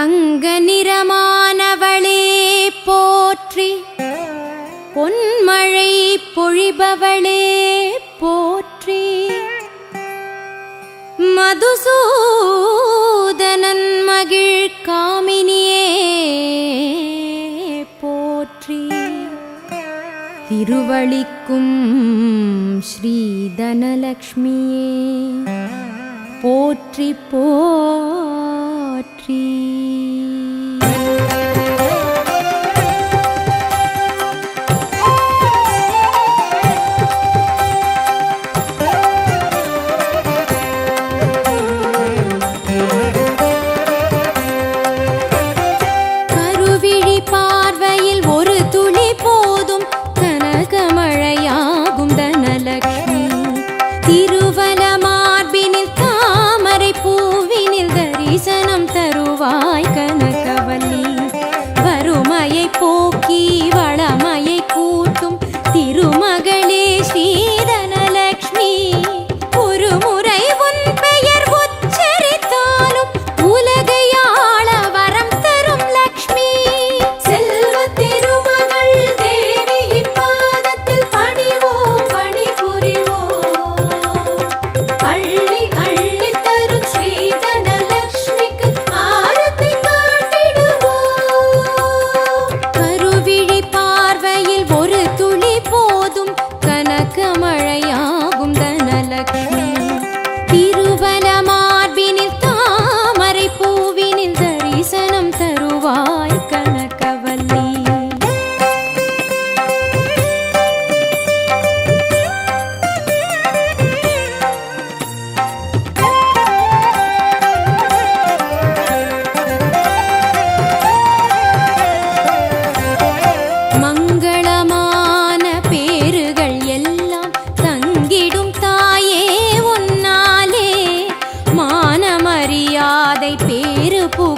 தங்க நிறமானவளே போற்றி. பொன்மழை பொழிபவளே போற்றி. மதுசூதனன் மகிழ் காமினியே போற்றி. திருவழிக்கும் ஸ்ரீதனலக்ஷ்மியே போற்றி போற்றி. பார்வையில் ஒரு துளி போதும். கனகமழையாகும் தனலக்ஷ்மி. திருவல மார்பினில் தாமரை பூவினில் தரிசனம் தருவாய் கனகவல்லி. வறுமையை போக்கி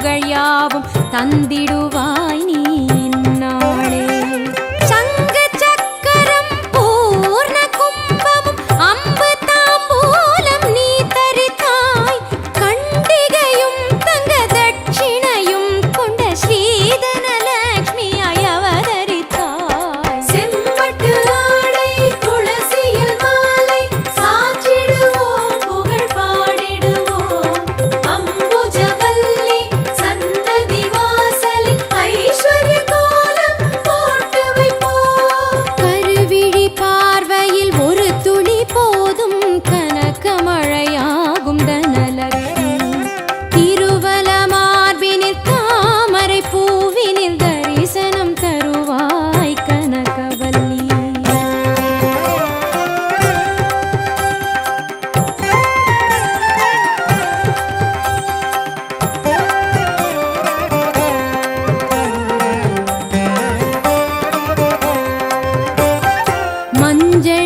புகழ் யாவும் தந்திடுவாய்.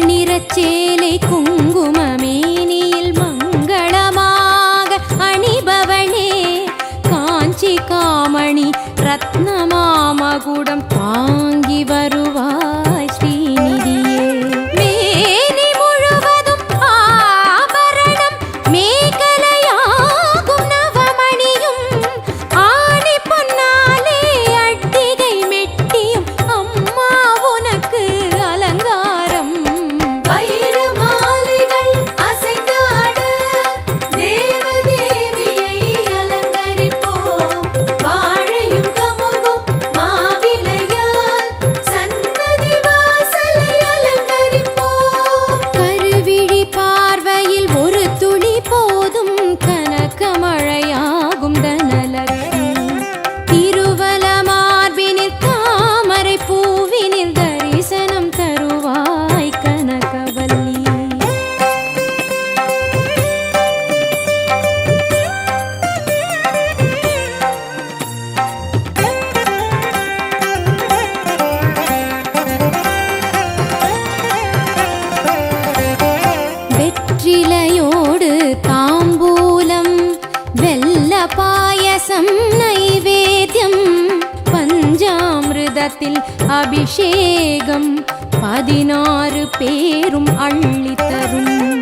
நிறச்சேலை குங்குமமேனியில் மங்களமாக அணிபவனே. காஞ்சி காமணி ரத்னமாமகுடம் தாங்கி வருவ தலத்தில் அபிஷேகம் பதினாறு பேரும் அள்ளித்தரும்